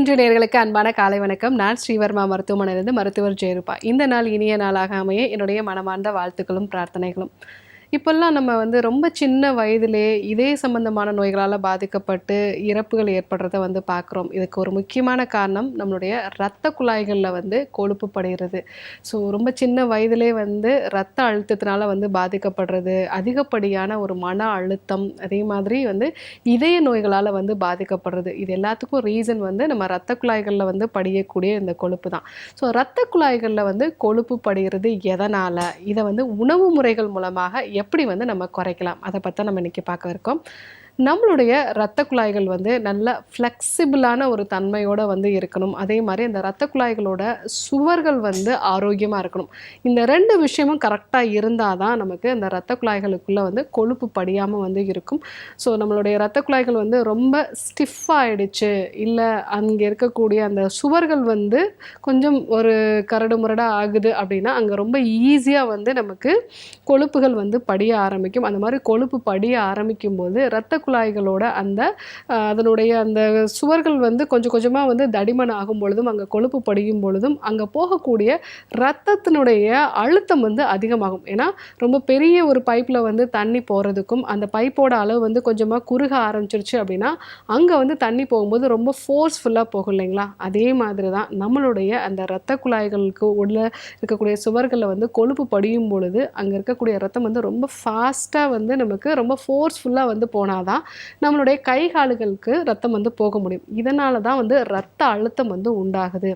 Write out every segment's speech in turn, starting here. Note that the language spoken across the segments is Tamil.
இன்று நேர்களுக்கு அன்பான காலை வணக்கம். நான் ஸ்ரீவர்மா மருத்துவமனையிலிருந்து மருத்துவர் ஜெயரூபா. இந்த நாள் இனிய நாளாக அமைய என்னுடைய மனமார்ந்த வாழ்த்துக்களும் பிரார்த்தனைகளும். இப்போல்லாம் நம்ம வந்து ரொம்ப சின்ன வயதிலே இதே சம்பந்தமான நோய்களால் பாதிக்கப்பட்டு இறப்புகள் ஏற்படுறத வந்து பார்க்குறோம். இதுக்கு ஒரு முக்கியமான காரணம் நம்மளுடைய ரத்த குழாய்களில் வந்து கொழுப்பு படுகிறது ஸோ ரொம்ப சின்ன வயதிலே வந்து ரத்த அழுத்தத்தினால வந்து பாதிக்கப்படுறது அதிகப்படியான ஒரு மன அழுத்தம் அதே மாதிரி வந்து இதய நோய்களால் வந்து பாதிக்கப்படுறது. இது எல்லாத்துக்கும் ரீசன் வந்து நம்ம ரத்த குழாய்களில் வந்து படியக்கூடிய இந்த கொழுப்பு தான். ஸோ ரத்த குழாய்களில் வந்து கொழுப்பு படுகிறது எதனால்? இதை வந்து உணவு முறைகள் மூலமாக எப்படி வந்து நம்ம குறைக்கலாம்? அதை பற்றி நம்ம இன்றைக்கி பார்க்க இருக்கோம். நம்மளுடைய இரத்த குழாய்கள் வந்து நல்ல ஃப்ளெக்சிபிளான ஒரு தன்மையோடு வந்து இருக்கணும். அதே மாதிரி அந்த இரத்த குழாய்களோட சுவர்கள் வந்து ஆரோக்கியமாக இருக்கணும். இந்த ரெண்டு விஷயமும் கரெக்டாக இருந்தால் தான் நமக்கு அந்த இரத்த குழாய்களுக்குள்ளே வந்து கொழுப்பு படியாமல் வந்து இருக்கும். ஸோ நம்மளுடைய இரத்த குழாய்கள் வந்து ரொம்ப ஸ்டிஃப் ஆகிடுச்சு இல்லை அங்கே இருக்கக்கூடிய அந்த சுவர்கள் வந்து கொஞ்சம் ஒரு கரடு முரடாக ஆகுது அப்படின்னா அங்கே ரொம்ப ஈஸியாக வந்து நமக்கு கொழுப்புகள் வந்து படிய ஆரம்பிக்கும். அந்த மாதிரி கொழுப்பு படிய ஆரம்பிக்கும் போது இரத்த குழாய்களோட அந்த அதனுடைய அந்த சுவர்கள் வந்து கொஞ்சம் கொஞ்சமாக வந்து தடிமன் ஆகும் பொழுதும் அங்கே கொழுப்பு படியும் பொழுதும் அங்கே போகக்கூடிய ரத்தத்தினுடைய அழுத்தம் வந்து அதிகமாகும். ஏன்னா ரொம்ப பெரிய ஒரு பைப்பில் வந்து தண்ணி போகிறதுக்கும் அந்த பைப்போட அளவு வந்து கொஞ்சமாக குறுக ஆரம்பிச்சிருச்சு அப்படின்னா அங்கே வந்து தண்ணி போகும்போது ரொம்ப ஃபோர்ஸ்ஃபுல்லாக போகும் இல்லைங்களா? அதே மாதிரி தான் நம்மளுடைய அந்த இரத்த குழாய்களுக்கு உள்ள இருக்கக்கூடிய சுவர்களில் வந்து கொழுப்பு படியும் பொழுது அங்கே இருக்கக்கூடிய ரத்தம் வந்து ரொம்ப ஃபாஸ்ட்டாக வந்து நமக்கு ரொம்ப ஃபோர்ஸ்ஃபுல்லாக வந்து தான் நம்மளுடைய கை கால்களுக்கு ரத்தம் வந்து போக முடியும். இதனால தான் வந்து ரத்த அழுத்தம் வந்து உண்டாகுது.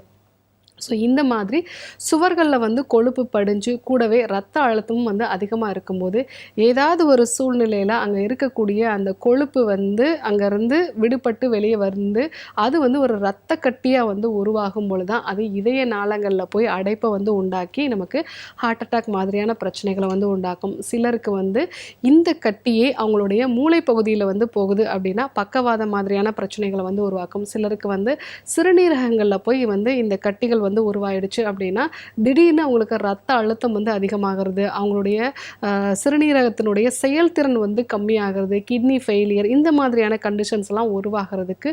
ஸோ இந்த மாதிரி சுவர்களில் வந்து கொழுப்பு படிஞ்சு கூடவே ரத்த அழுத்தமும் வந்து அதிகமாக இருக்கும்போது ஏதாவது ஒரு சூழ்நிலையில் அங்கே இருக்கக்கூடிய அந்த கொழுப்பு வந்து அங்கேருந்து விடுபட்டு வெளியே வந்து அது வந்து ஒரு இரத்த கட்டியாக வந்து உருவாகும் பொழுது தான் அது இதய நாளங்களில் போய் அடைப்பை வந்து உண்டாக்கி நமக்கு ஹார்ட் அட்டாக் மாதிரியான பிரச்சனைகளை வந்து உண்டாக்கும். சிலருக்கு வந்து இந்த கட்டியே அவங்களுடைய மூளை பகுதியில் வந்து போகுது அப்படின்னா பக்கவாதம் மாதிரியான பிரச்சனைகளை வந்து உருவாக்கும். சிலருக்கு வந்து சிறுநீரகங்களில் போய் வந்து இந்த கட்டிகள் வந்து உருவாயிடுச்சு அப்படின்னா திடீர்னு அவங்களுக்கு ரத்த அழுத்தம் வந்து அதிகமாகிறது அவங்களுடைய சிறுநீரகத்தினுடைய செயல்திறன் வந்து கம்மியாகிறது கிட்னி ஃபெயிலியர் இந்த மாதிரியான கண்டிஷன்ஸ்லாம் உருவாகிறதுக்கு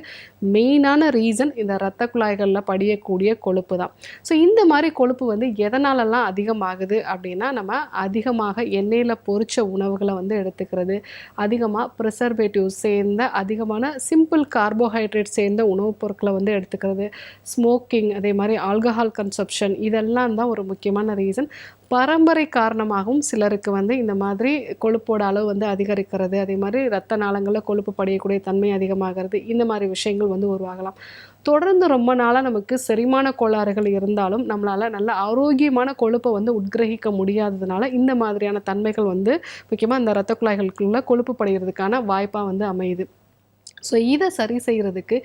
மெயினான ரீசன் இந்த இரத்த குழாய்களில் படியக்கூடிய கொழுப்பு தான். ஸோ இந்த மாதிரி கொழுப்பு வந்து எதனாலலாம் அதிகமாகுது அப்படின்னா நம்ம அதிகமாக எண்ணெயில் பொறிச்ச உணவுகளை வந்து எடுத்துக்கிறது அதிகமாக ப்ரிசர்வேட்டிவ் சேர்ந்த அதிகமான சிம்பிள் கார்போஹைட்ரேட் சேர்ந்த உணவுப் பொருட்களை வந்து எடுத்துக்கிறது ஸ்மோக்கிங் அதே மாதிரி ஆல் ஆல்கஹால் கன்சப்ஷன் இதெல்லாம் தான் ஒரு முக்கியமான ரீசன் பரம்பரை காரணமாகவும் சிலருக்கு வந்து இந்த மாதிரி கொழுப்போட அளவு வந்து அதிகரிக்கிறது அதே மாதிரி ரத்த நாளங்களில் கொழுப்பு படையக்கூடிய தன்மை அதிகமாகிறது இந்த மாதிரி விஷயங்கள் வந்து உருவாகலாம். தொடர்ந்து ரொம்ப நாளாக நமக்கு செரிமான கோளாறுகள் இருந்தாலும் நம்மளால் நல்ல ஆரோக்கியமான கொழுப்பை வந்து உட்கிரகிக்க முடியாததுனால இந்த மாதிரியான தன்மைகள் வந்து முக்கியமாக இந்த இரத்த குழாய்களுக்குள்ள கொழுப்பு படைகிறதுக்கான வாய்ப்பாக வந்து அமையுது. ஸோ இதை சரி செய்கிறதுக்கு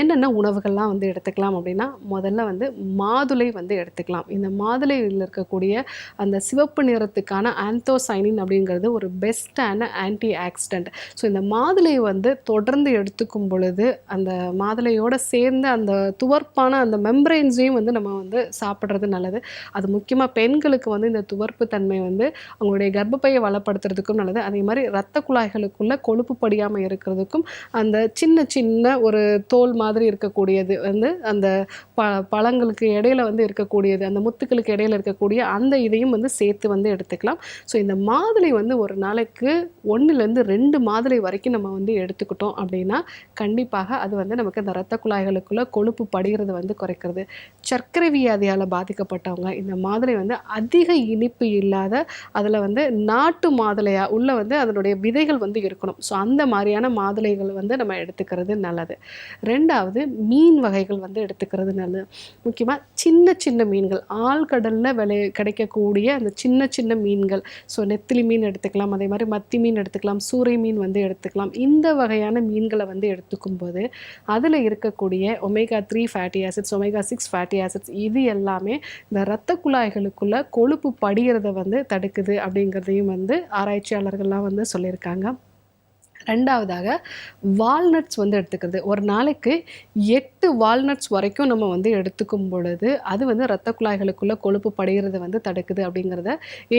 என்னென்ன உணவுகள்லாம் வந்து எடுத்துக்கலாம் அப்படின்னா முதல்ல வந்து மாதுளை வந்து எடுத்துக்கலாம். இந்த மாதுளையில் இருக்கக்கூடிய அந்த சிவப்பு நிறத்துக்கான ஆந்தோசைனின் அப்படிங்கிறது ஒரு பெஸ்ட்டான ஆன்டி ஆக்சிடென்ட் ஸோ இந்த மாதுளை வந்து தொடர்ந்து எடுத்துக்கும் பொழுது அந்த மாதுளையோட சேர்ந்து அந்த துவர்ப்பான அந்த மெம்பரைன்ஸையும் வந்து நம்ம வந்து சாப்பிட்றது நல்லது. அது முக்கியமாக பெண்களுக்கு வந்து இந்த துவர்ப்பு தன்மை வந்து அவங்களுடைய கர்ப்பப்பையை வளப்படுத்துறதுக்கும் நல்லது. அதே மாதிரி ரத்த குழாய்களுக்குள்ளே கொழுப்பு படியாமல் இருக்கிறதுக்கும் அந்த சின்ன சின்ன ஒரு தோல் மாதிரி இருக்கக்கூடியது வந்து அந்த ப பழங்களுக்கு இடையில வந்து இருக்கக்கூடியது அந்த முத்துக்களுக்கு இடையில இருக்கக்கூடிய அந்த இதையும் வந்து சேர்த்து வந்து எடுத்துக்கலாம். ஸோ இந்த மாதுளை வந்து ஒரு நாளைக்கு ஒன்றுலேருந்து ரெண்டு மாதுளை வரைக்கும் நம்ம வந்து எடுத்துக்கிட்டோம் அப்படின்னா கண்டிப்பாக அது வந்து நமக்கு அந்த ரத்த குழாய்களுக்குள்ளே கொழுப்பு படுகிறது வந்து குறைக்கிறது. சர்க்கரை வியாதியால் பாதிக்கப்பட்டவங்க இந்த மாதுளை வந்து அதிக இனிப்பு இல்லாத அதில் வந்து நாட்டு மாதுளையாக உள்ள வந்து அதனுடைய விதைகள் வந்து இருக்கணும். ஸோ அந்த மாதிரியான மாதுளைகள் வந்து நம்ம எடுத்துக்கிறது நல்லது. ரெண்டாவது மீன் வகைகள் வந்து எடுத்துக்கிறது நல்லது. முக்கியமாக சின்ன சின்ன மீன்கள் ஆழ்கடலில் விளை கிடைக்கக்கூடிய அந்த சின்ன சின்ன மீன்கள். ஸோ நெத்திலி மீன் எடுத்துக்கலாம் அதே மாதிரி மத்தி மீன் எடுத்துக்கலாம் சூறை மீன் வந்து எடுத்துக்கலாம். இந்த வகையான மீன்களை வந்து எடுத்துக்கும் போது அதில் இருக்கக்கூடிய omega three fatty acids omega six fatty acids இது எல்லாமே இந்த இரத்த குழாய்களுக்குள்ள கொழுப்பு படிகிறத வந்து தடுக்குது அப்படிங்கிறதையும் வந்து ஆராய்ச்சியாளர்கள்லாம் வந்து சொல்லியிருக்காங்க. ரெண்டாவதாக வால்நட்ஸ் வந்து எடுத்துக்கிறது. ஒரு நாளைக்கு எட்டு வால்நட்ஸ் வரைக்கும் நம்ம வந்து எடுத்துக்கும் பொழுது அது வந்து ரத்த குழாய்களுக்குள்ளே கொழுப்பு படைகிறத வந்து தடுக்குது அப்படிங்கிறத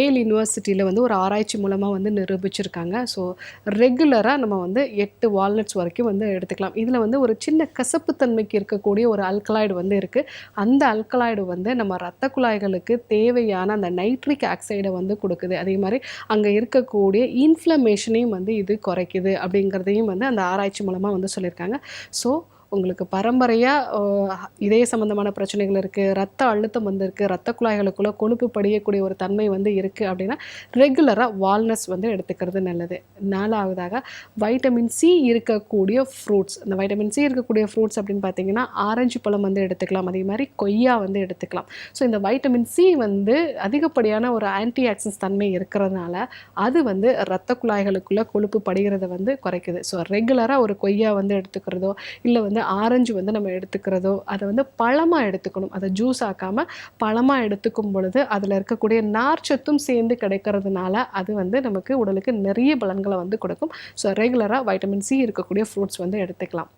ஏல் யூனிவர்சிட்டியில் வந்து ஒரு ஆராய்ச்சி மூலமாக வந்து நிரூபிச்சிருக்காங்க. ஸோ ரெகுலராக நம்ம வந்து எட்டு வால்நட்ஸ் வரைக்கும் வந்து எடுத்துக்கலாம். இதில் வந்து ஒரு சின்ன கசப்புத்தன்மைக்கு இருக்கக்கூடிய ஒரு அல்கலாய்டு வந்து இருக்குது அந்த அல்கலாய்டு வந்து நம்ம ரத்த குழாய்களுக்கு தேவையான அந்த நைட்ரிக் ஆக்சைடை வந்து கொடுக்குது. அதே மாதிரி அங்கே இருக்கக்கூடிய இன்ஃப்ளமேஷனையும் வந்து இது குறைக்குது. அப்படிங்கிறதையும் வந்து அந்த ஆராய்ச்சி மூலமாக வந்து சொல்லியிருக்காங்க. ஸோ உங்களுக்கு பரம்பரையாக இதய சம்மந்தமான பிரச்சனைகள் இருக்குது ரத்த அழுத்தம் வந்திருக்கு ரத்த குழாய்களுக்குள்ளே கொழுப்பு படியக்கூடிய ஒரு தன்மை வந்து இருக்குது அப்படின்னா ரெகுலராக வால்னஸ் வந்து எடுத்துக்கிறது நல்லது. நாலாவதாக வைட்டமின் சி இருக்கக்கூடிய ஃப்ரூட்ஸ் இந்த வைட்டமின் சி இருக்கக்கூடிய ஃப்ரூட்ஸ் அப்படின்னு பார்த்தீங்கன்னா ஆரஞ்சு பழம் வந்து எடுத்துக்கலாம் அதே மாதிரி கொய்யா வந்து எடுத்துக்கலாம். ஸோ இந்த வைட்டமின் சி வந்து அதிகப்படியான ஒரு ஆன்டி ஆக்சிடன்ஸ் தன்மை இருக்கிறதுனால அது வந்து ரத்த குழாய்களுக்குள்ளே கொழுப்பு படிகிறத வந்து குறைக்குது. ஸோ ரெகுலராக ஒரு கொய்யா வந்து எடுத்துக்கிறதோ இல்லை வந்து ஆரஞ்சு வந்து நம்ம எடுத்துக்கிறதோ அதை வந்து பழமாக எடுத்துக்கணும். அதை ஜூஸ் ஆக்காமல் பழமாக எடுத்துக்கும் பொழுது அதில் இருக்கக்கூடிய நார்ச்சத்தும் சேர்ந்து கிடைக்கிறதுனால அது வந்து நமக்கு உடலுக்கு நிறைய பலன்களை வந்து கொடுக்கும். ஸோ ரெகுலராக வைட்டமின் சி இருக்கக்கூடிய ஃப்ரூட்ஸ் வந்து எடுத்துக்கலாம்.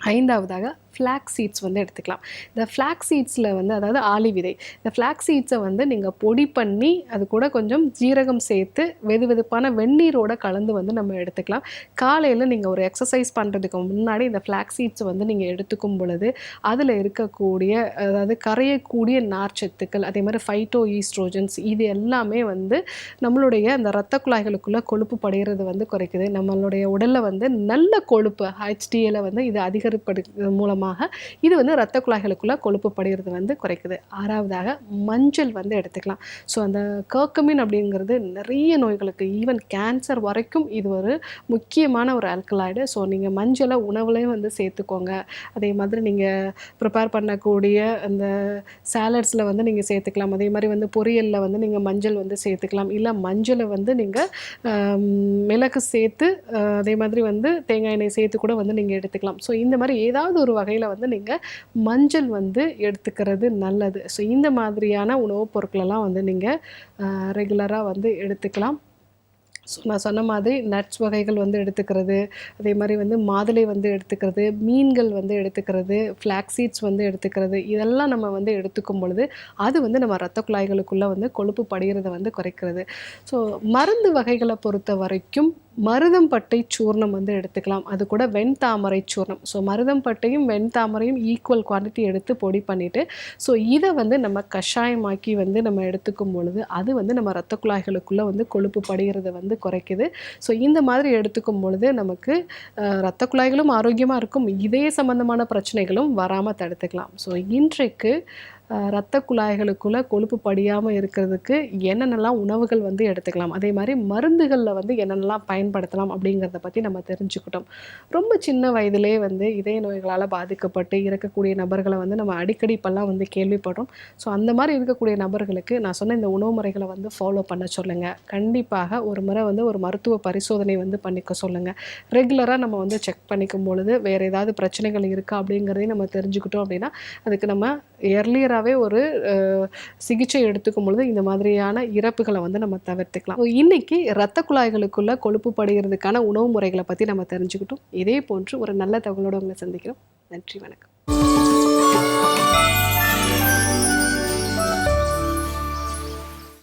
ஐந்தாவதாக ஃப்ளாக் சீட்ஸ் வந்து எடுத்துக்கலாம். இந்த ஃப்ளாக் சீட்ஸில் வந்து அதாவது ஆலி விதை இந்த ஃப்ளாக் சீட்ஸை வந்து நீங்கள் பொடி பண்ணி அது கூட கொஞ்சம் ஜீரகம் சேர்த்து வெது வெதுப்பான வெந்நீரோடு கலந்து வந்து நம்ம எடுத்துக்கலாம். காலையில் நீங்கள் ஒரு எக்ஸசைஸ் பண்ணுறதுக்கு முன்னாடி இந்த ஃப்ளாக் சீட்ஸை வந்து நீங்கள் எடுத்துக்கும் பொழுது அதில் இருக்கக்கூடிய அதாவது கரையக்கூடிய நார்ச்சத்துக்கள் அதே மாதிரி ஃபைட்டோ ஈஸ்ட்ரோஜன்ஸ் இது எல்லாமே வந்து நம்மளுடைய அந்த ரத்த குழாய்களுக்குள்ளே கொழுப்பு படைகிறது வந்து குறைக்குது. நம்மளுடைய உடலில் வந்து நல்ல கொழுப்பு ஹெச்டிஏல வந்து இது அதிகரிப்பது மூலமாக இது வந்து இரத்த குழாய்களுக்குள்ளே கொழுப்பு படுகிறது வந்து குறைக்குது. ஆறாவதாக மஞ்சள் வந்து எடுத்துக்கலாம். ஸோ அந்த கர்க்கமின் அப்படிங்கிறது நிறைய நோய்களுக்கு ஈவன் கேன்சர் வரைக்கும் இது ஒரு முக்கியமான ஒரு ஆல்கலாய்டு ஸோ நீங்கள் மஞ்சளை உணவுலையும் வந்து சேர்த்துக்கோங்க. அதே மாதிரி நீங்கள் ப்ரிப்பேர் பண்ணக்கூடிய அந்த சேலட்ஸில் வந்து நீங்கள் சேர்த்துக்கலாம். அதே மாதிரி வந்து பொரியலில் வந்து நீங்கள் மஞ்சள் வந்து சேர்த்துக்கலாம். இல்லை மஞ்சளை வந்து நீங்கள் மிளகு சேர்த்து அதே மாதிரி வந்து தேங்காய் எண்ணெய் சேர்த்து கூட வந்து நீங்கள் எடுத்துக்கலாம். ஸோ இந்த மாதிரி ஏதாவது ஒரு வகையில் வந்து நீங்கள் மஞ்சள் வந்து எடுத்துக்கிறது நல்லது. ஸோ இந்த மாதிரியான உணவுப் பொருட்களெல்லாம் வந்து நீங்கள் ரெகுலராக வந்து எடுத்துக்கலாம். ஸோ நான் சொன்ன மாதிரி நட்ஸ் வகைகள் வந்து எடுத்துக்கிறது அதே மாதிரி வந்து மாதுளை வந்து எடுத்துக்கிறது மீன்கள் வந்து எடுத்துக்கிறது ஃப்ளாக் சீட்ஸ் வந்து எடுத்துக்கிறது இதெல்லாம் நம்ம வந்து எடுத்துக்கும் பொழுது அது வந்து நம்ம ரத்த குழாய்களுக்குள்ளே வந்து கொழுப்பு படிகிறத வந்து குறைக்கிறது. ஸோ மருந்து வகைகளை பொறுத்த வரைக்கும் மருதம்பட்டை சூர்ணம் வந்து எடுத்துக்கலாம். அது கூட வெண்தாமரை சூர்ணம். ஸோ மருதம்பட்டையும் வெண்தாமரையும் ஈக்குவல் குவான்டிட்டி எடுத்து பொடி பண்ணிவிட்டு ஸோ இதை வந்து நம்ம கஷாயமாக்கி வந்து நம்ம எடுத்துக்கும் பொழுது அது வந்து நம்ம ரத்த குழாய்களுக்குள்ளே வந்து கொழுப்பு படுகிறத வந்து குறைக்குது. ஸோ இந்த மாதிரி எடுத்துக்கும் பொழுது நமக்கு ரத்த குழாய்களும் ஆரோக்கியமாக இருக்கும். இதய சம்பந்தமான பிரச்சனைகளும் வராமல் தடுத்துக்கலாம். ஸோ இன்றைக்கு ரத்த குழாய்களுக்குள்ளே கொழுப்பு படியாமல் இருக்கிறதுக்கு என்னென்னலாம் உணவுகள் வந்து எடுத்துக்கலாம். அதே மாதிரி மருந்துகளில் வந்து என்னென்னலாம் பயன்படுத்தலாம் அப்படிங்கிறத பற்றி நம்ம தெரிஞ்சுக்கிட்டோம். ரொம்ப சின்ன வயதிலே வந்து இதய நோய்களால் பாதிக்கப்பட்டு இறக்கக்கூடிய நபர்களை வந்து நம்ம அடிக்கடி இப்போல்லாம் வந்து கேள்விப்படுறோம். ஸோ அந்த மாதிரி இருக்கக்கூடிய நபர்களுக்கு நான் சொன்ன இந்த உணவு முறைகளை வந்து ஃபாலோ பண்ண சொல்லுங்கள் கண்டிப்பாக ஒரு முறை வந்து ஒரு மருத்துவ பரிசோதனை வந்து பண்ணிக்க சொல்லுங்கள் ரெகுலராக நம்ம வந்து செக் பண்ணிக்கும் பொழுது வேறு ஏதாவது பிரச்சனைகள் இருக்கா அப்படிங்கிறதையும் நம்ம தெரிஞ்சுக்கிட்டோம் அப்படின்னா அதுக்கு நம்ம எர்லியராகவே ஒரு அஹ், சிகிச்சை எடுத்துக்கும் பொழுது இந்த மாதிரியான இறப்புகளை வந்து நம்ம தவிர்த்துக்கலாம். இன்னைக்கு இரத்த குழாய்களுக்குள்ள கொழுப்பு படுகிறதுக்கான உணவு முறைகளை பற்றி நம்ம தெரிஞ்சுக்கிட்டோம். இதே போன்று ஒரு நல்ல தகவலோடு உங்களை சந்திக்கிறோம். நன்றி வணக்கம்.